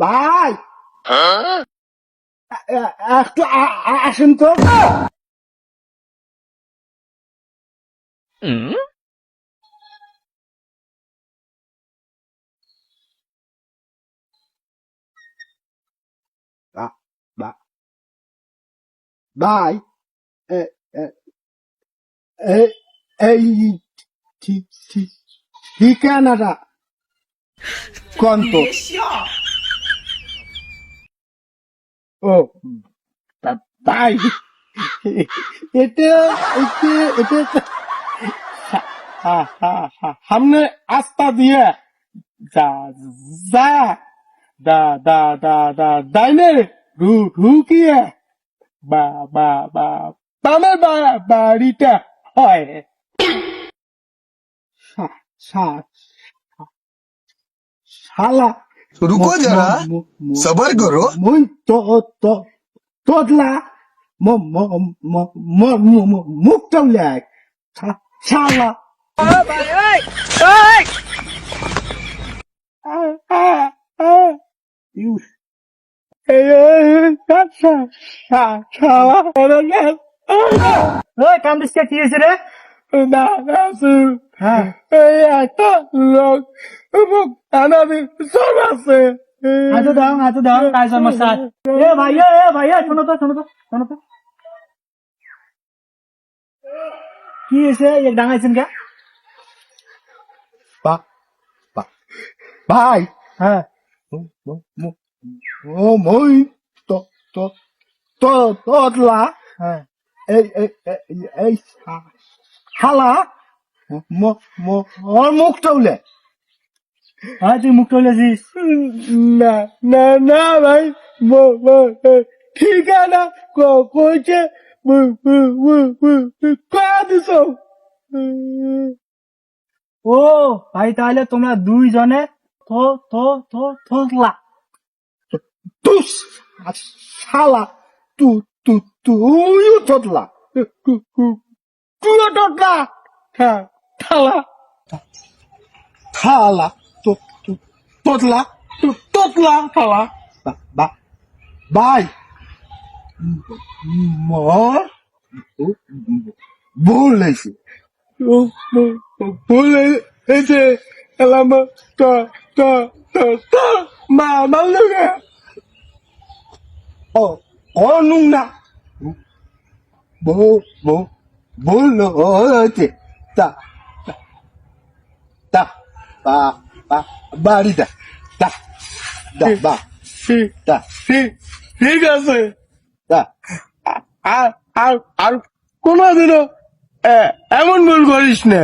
ভাই একটু আসেন তো। ভাই এই ঠিকানাটা বা- এটা এটা এটা বা বা বা বামের বাড়িটা হয় હાલા રૂકો જરા સબર કરો મુન તો તો તોદલા મો મો મો મો મુક્તવલ્યા શાલા ઓ ભાઈ ઓય ઓય યુ কামড়িস কি হয়েছে রে না না হ্যাঁ তো লোক মুখ আনাদি সব আছে। হাতে দাও হাতে দাও কাজ সমস্যা? এ ভাই এ এ ভাই এ শোনো তো শোনো তো শোনো তো। কি হয়েছে? এক ডাঙাইছেন কে? বা বা ভাই। হ্যাঁ। ও মই তো তো তো তোদলা হ্যাঁ। এই এই এই এই শা- শালা। ম ম ওর মুখ টলে হ্যাঁ তুই মুখ টলেছিস না না না ভাই ঠিকানা কইছে ও ভাই তাহলে তোমরা দুইজনে থো থো থো থোসলা তুস শালা তু তু তুইও তোদলা তুইও তোদলা হ্যাঁ থালা। থালা। তোতলা তোতলা শালা ভাই মোর ভুল হয়েছে ভুল হয়েছে এলামা তা তা তা মা আমার লোকে ও অনুং না বউ বউ ভুল হয়েছে তা তা তা ba বাড়ি দা দা দা বা দা ঠিক আছে। দা আর আর আর এমন ভুল করিস না।